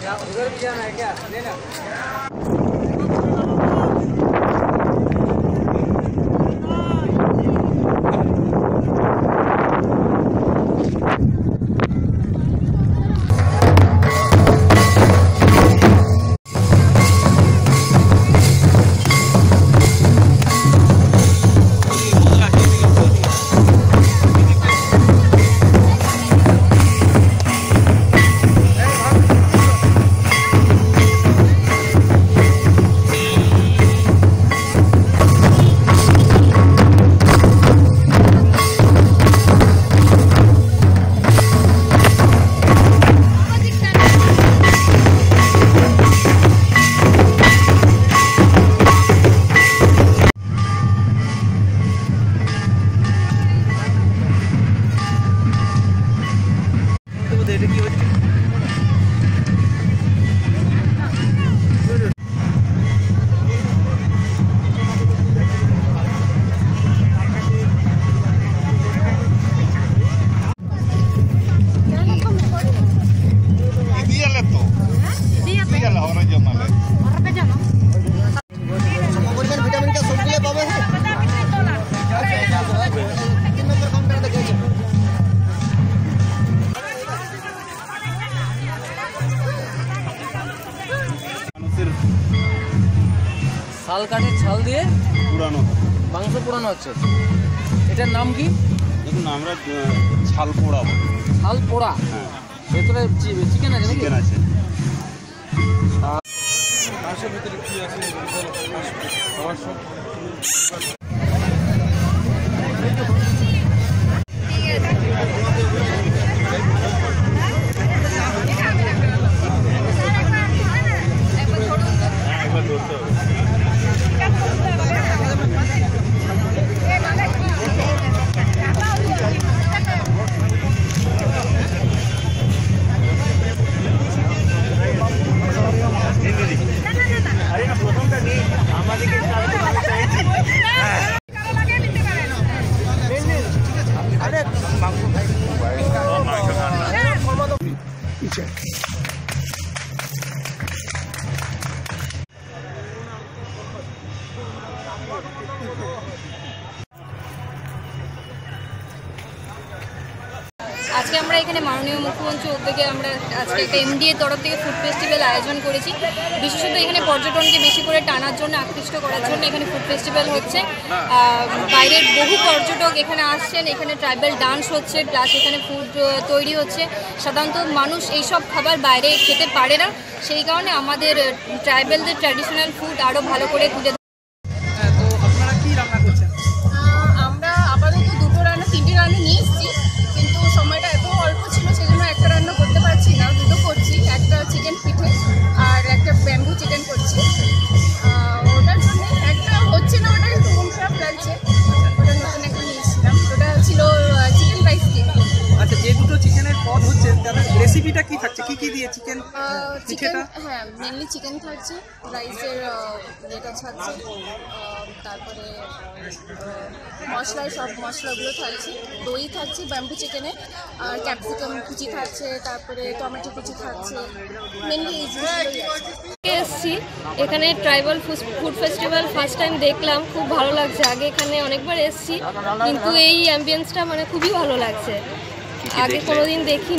क्या? उधर भी जाना है क्या? लेना। শাল কাঠের ছাল দিয়ে পুরানো। মাংস পুরানো হচ্ছে। এটার নাম কি? দেখুন আমরা ছাল পোড়া ছাল পোড়া? হ্যাঁ। ভেতরে চিকেন আছে চিকেন আছে। মাংসের ভিতরে কি আছে? check. আজকে আমরা এখানে মাননীয় মুখ্যমন্ত্রীর উদ্যোগে আমরা আজকে একটা এমডিএ তরফ থেকে ফুড ফেস্টিভ্যাল আয়োজন করেছি। বিশেষত এখানে পর্যটনকে বেশি করে টানার জন্য, আকৃষ্ট করার জন্য এখানে ফুড ফেস্টিভ্যাল হচ্ছে। বাইরের বহু পর্যটক এখানে আসছেন, এখানে ট্রাইবাল ডান্স হচ্ছে প্লাস এখানে ফুড তৈরি হচ্ছে। সাধারণত মানুষ এইসব খাবার বাইরে খেতে পারে না। সেই কারণে আমাদের ট্রাইবেলদের ট্র্যাডিশনাল ফুড আরও ভালো করে তুলে রেসিপিটা কি থাকছে? কি কি দিয়ে চিকেন চিকেন হ্যাঁ মেনলি চিকেন থাকছে রাইসের ইয়েটা থাকছে তারপরে আহ, মশলার সব মশলাগুলো থাকছে দই থাকছে ব্যাম্বু চিকেনে আর ক্যাপসিকাম কুচি থাকছে তারপরে টমেটো কুচি থাকছে মেনলি এসেছি এখানে tribal food festival first time দেখলাম খুব ভালো লাগছে। আগে এখানে অনেকবার এসেছি কিন্তু এই অ্যাম্বিয়েন্সটা মানে খুবই ভালো লাগছে। আগে কোনোদিন দেখিনি।